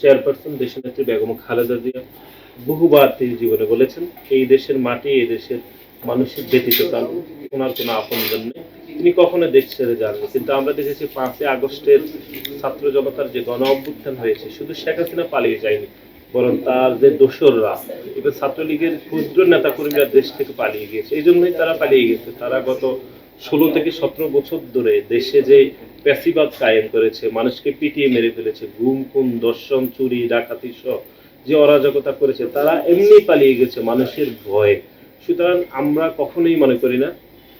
Chairperson দেশনেত্রী বেগম খালেদা জিয়া বহুবার তিনি জীবনে বলেছেন, এই দেশের মাটি, এই দেশের মানুষের ব্যতীত তার ওনার কোনো আপনজন নেই। তিনি কখনো দেশ ছেড়ে যাননি। কিন্তু আমরা দেখেছি পাঁচই আগস্টের ছাত্র জনতার যে গণ অভ্যুত্থান হয়েছে, শুধু শেখ হাসিনা পালিয়ে যায়নি, বরং তার যে দোসররা এবার ছাত্রলীগের ক্ষুদ্র নেতা কর্মীরা দেশ থেকে পালিয়ে গিয়েছে। এই জন্যই তারা পালিয়ে গেছে তারা গত ষোলো থেকে সতেরো বছর ধরে দেশে যে প্যাসিবাদ কায়েম করেছে, মানুষকে পিটিয়ে মেরে ফেলেছে গুম খুন দর্শন চুরি, ডাকাতি সহ যে অরাজকতা করেছে, তারা এমনি পালিয়ে গেছে মানুষের ভয়ে। সুতরাং আমরা কখনোই মনে করি না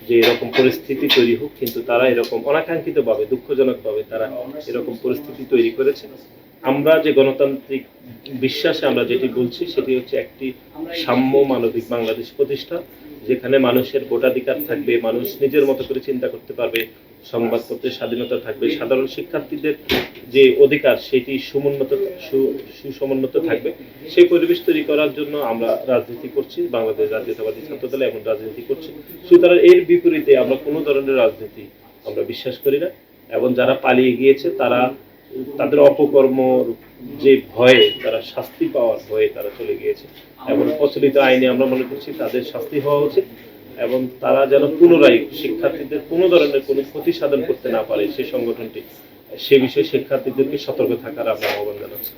যে এরকম পরিস্থিতি তৈরি হোক, কিন্তু তারা এরকম অনাকাঙ্ক্ষিত ভাবে দুঃখজনক ভাবে তারা এরকম পরিস্থিতি তৈরি করেছে। আমরা যে গণতান্ত্রিক বিশ্বাসে আমরা যেটি বলছি, সেটি হচ্ছে একটি সাম্য মানবিক বাংলাদেশ প্রতিষ্ঠা। যেখানে মানুষের ভোটাধিকার থাকবে, মানুষ নিজের মতো করে চিন্তা করতে পারবে, সংবাদপত্রের স্বাধীনতা থাকবে, সাধারণ শিক্ষার্থীদের যে অধিকার সেটি সমুন্নত সুসমুন্নত থাকবে। সেই পরিবেশ তৈরি করার জন্য আমরা রাজনীতি করছি, বাংলাদেশ জাতীয়তাবাদী ছাত্রদল এমন রাজনীতি করছি। সুতরাং এর বিপরীতে আমরা কোনো ধরনের রাজনীতি আমরা বিশ্বাস করি না, এবং যারা পালিয়ে গিয়েছে তারা তাদের অপকর্ম, যে ভয়ে, তারা শাস্তি পাওয়ার ভয়ে তারা চলে গিয়েছে। এবং প্রচলিত আইনে আমরা মনে করছি তাদের শাস্তি হওয়া উচিত এবং তারা যেন পুনরায় শিক্ষার্থীদের কোনো ধরনের কোনো ক্ষতি সাধন করতে না পারে সেই সংগঠনটি। সে বিষয়ে শিক্ষার্থীদেরকে সতর্ক থাকার আমরা আহ্বান জানাচ্ছি।